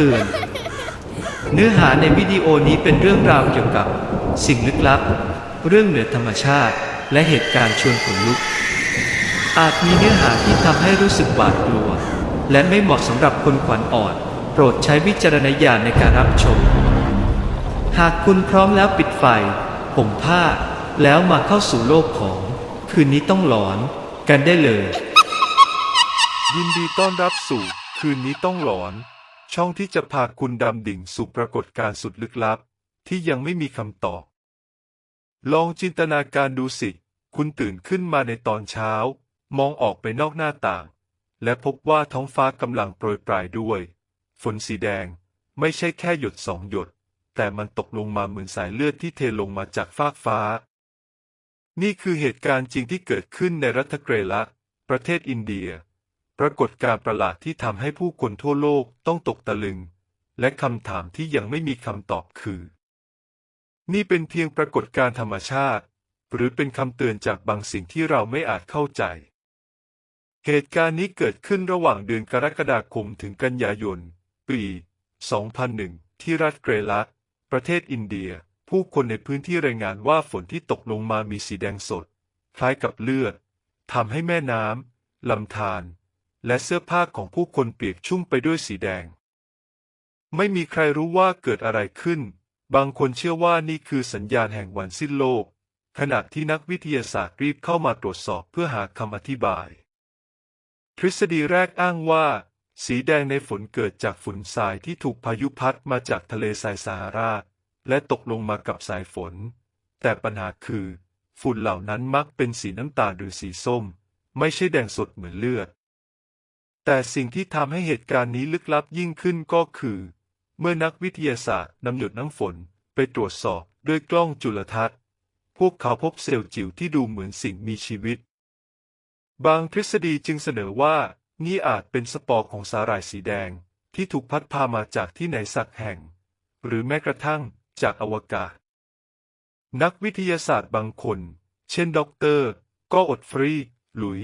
เตือนเนื้อหาในวิดีโอนี้เป็นเรื่องราวเกี่ยวกับ สิ่งลึกลับ เรื่องเหนือธรรมชาติ และเหตุการณ์ชวนขนลุก อาจมีเนื้อหาที่ทำให้รู้สึกหวาดกลัว และไม่เหมาะสำหรับคนขวัญอ่อน โปรดใช้วิจารณญาณในการรับชม หากคุณพร้อมแล้วปิดไฟห่มผ้า แล้วมาเข้าสู่โลกของ คืนนี้ต้องหลอนกันได้เลย ยินดีต้อนรับสู่ คืนนี้ต้องหลอน ช่องที่จะพาคุณดำดิ่งสู่ปรากฏการณ์สุดลึกลับ ที่ยังไม่มีคำตอบ ลองจินตนาการดูสิ คุณตื่นขึ้นมาในตอนเช้า มองออกไปนอกหน้าต่าง และพบว่าท้องฟ้ากำลังโปรยปลายด้วย ฝนสีแดง ไม่ใช่แค่หยดสองหยด แต่มันตกลงมาเหมือนสายเลือดที่เทลงมาจากฟากฟ้า นี่คือเหตุการณ์จริงที่เกิดขึ้นในรัฐเกรละ ประเทศอินเดีย ปรากฏการประหลาดที่ทำให้ผู้คนทั่วโลกต้องตกตะลึง และคำถามที่ยังไม่มีคำตอบคือ นี่เป็นเพียงปรากฏการธรรมชาติ หรือเป็นคำเตือนจากบางสิ่งที่เราไม่อาจเข้าใจ เหตุการณ์นี้เกิดขึ้นระหว่างเดือนกรกฎาคมถึงกันยายน ปี 2001 ที่รัฐเกรละประเทศอินเดีย ผู้คนในพื้นที่รายงานว่าฝนที่ตกลงมามีสีแดงสด คล้ายกับเลือดทำให้แม่น้ำลำธาร และเสื้อผ้าของผู้คนเปียกชุ่มไปด้วยสีแดง ไม่มีใครรู้ว่าเกิดอะไรขึ้น บางคนเชื่อว่านี่คือสัญญาณแห่งวันสิ้นโลก ขณะที่นักวิทยาศาสตร์รีบเข้ามาตรวจสอบเพื่อหาคำอธิบาย ทฤษฎีแรกอ้างว่า สีแดงในฝนเกิดจากฝุ่นทรายที่ถูกพายุพัดมาจากทะเลทรายซาฮาราและตกลงมากับสายฝน แต่ปัญหาคือ ฝุ่นเหล่านั้นมักเป็นสีน้ำตาลหรือสีส้ม ไม่ใช่แดงสดเหมือนเลือด แต่สิ่งที่ทำให้เหตุการณ์นี้ลึกลับยิ่งขึ้นก็คือ เมื่อนักวิทยาศาสตร์นำหยดน้ำฝนไปตรวจสอบด้วยกล้องจุลทรรศน์ พวกเขาพบเซลล์จิ๋วที่ดูเหมือนสิ่งมีชีวิต บางทฤษฎีจึงเสนอว่านี่อาจเป็นสปอร์ของสาหร่ายสีแดงที่ถูกพัดพามาจากที่ไหนสักแห่ง หรือแม้กระทั่งจากอวกาศ นักวิทยาศาสตร์บางคน เช่นด็อกเตอร์ ก็อดฟรี หลุย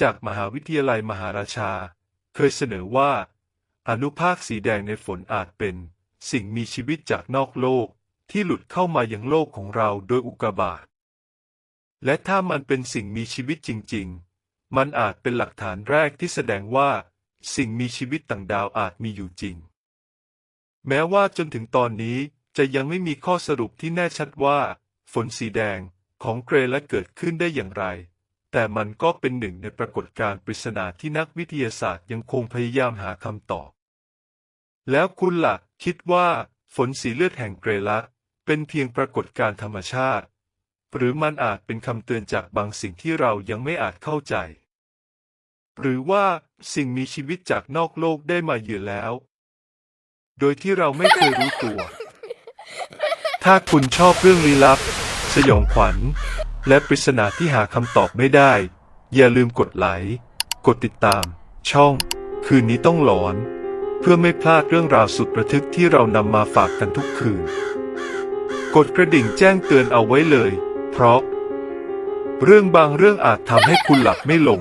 จากมหาวิทยาลัยมหาราชา เคยเสนอว่า อนุภาคสีแดงในฝนอาจเป็น สิ่งมีชีวิตจากนอกโลกที่หลุดเข้ามายังโลกของเราโดยอุกกาบาตและถ้ามันเป็นสิ่งมีชีวิตจริง ๆ มันอาจเป็นหลักฐานแรกที่แสดงว่า สิ่งมีชีวิตต่างดาวอาจมีอยู่จริง แม้ว่าจนถึงตอนนี้จะยังไม่มีข้อสรุปที่แน่ชัดว่า ฝนสีแดงของเกรและเกิดขึ้นได้อย่างไร แต่มันก็เป็นหนึ่งในปรากฏการณ์ปริศนาที่นักวิทยาศาสตร์ยังคงพยายามหาคำตอบ แล้วคุณล่ะ คิดว่า ฝนสีเลือดแห่งเกรละเป็นเพียงปรากฏการณ์ธรรมชาติ หรือมันอาจเป็นคำเตือนจากบางสิ่งที่เรายังไม่อาจเข้าใจ หรือว่าสิ่งมีชีวิตจากนอกโลกได้มาเยือนแล้ว โดยที่เราไม่เคยรู้ตัว ถ้าคุณชอบเรื่องลี้ลับ สยองขวัญ และปริศนาที่หาคำตอบไม่ได้ อย่าลืมกดไลค์กดติดตาม ช่อง คืนนี้ต้องหลอน เพื่อไม่พลาดเรื่องราวสุดระทึกที่เรานำมาฝากกันทุกคืน กดกระดิ่งแจ้งเตือนเอาไว้เลย เพราะ เรื่องบางเรื่องอาจทำให้คุณหลับไม่ลง